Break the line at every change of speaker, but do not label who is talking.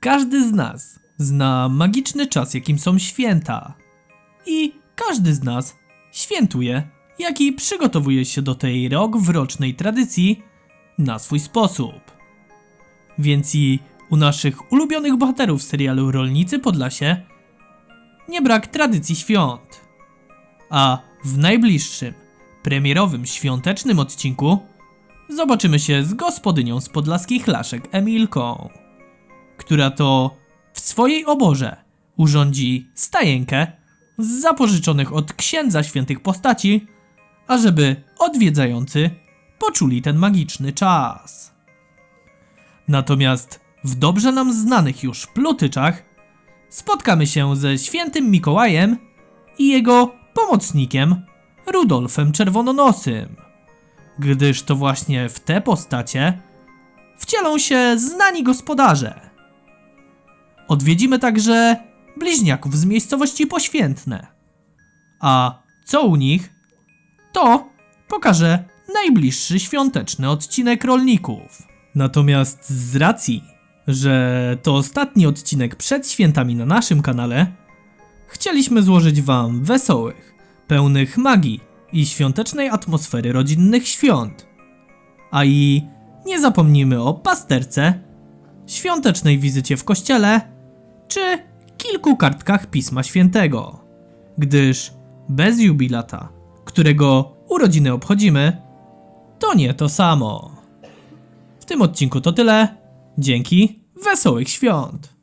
Każdy z nas zna magiczny czas, jakim są święta. I każdy z nas świętuje, jak i przygotowuje się do tej rok w rocznej tradycji na swój sposób. Więc i u naszych ulubionych bohaterów serialu Rolnicy Podlasie nie brak tradycji świąt. A w najbliższym, premierowym świątecznym odcinku zobaczymy się z gospodynią z podlaskich laszek Emilką, która to w swojej oborze urządzi stajenkę z zapożyczonych od księdza świętych postaci, ażeby odwiedzający poczuli ten magiczny czas. Natomiast w dobrze nam znanych już plutyczach spotkamy się ze świętym Mikołajem i jego pomocnikiem Rudolfem Czerwononosym, gdyż to właśnie w te postacie wcielą się znani gospodarze. Odwiedzimy także bliźniaków z miejscowości Poświętne. A co u nich? To pokaże najbliższy świąteczny odcinek rolników. Natomiast z racji, że to ostatni odcinek przed świętami na naszym kanale, chcieliśmy złożyć Wam wesołych, pełnych magii i świątecznej atmosfery rodzinnych świąt. A i nie zapomnijmy o pasterce, świątecznej wizycie w kościele czy kilku kartkach Pisma Świętego. Gdyż bez jubilata, którego urodziny obchodzimy, to nie to samo. W tym odcinku to tyle. Dzięki, wesołych świąt!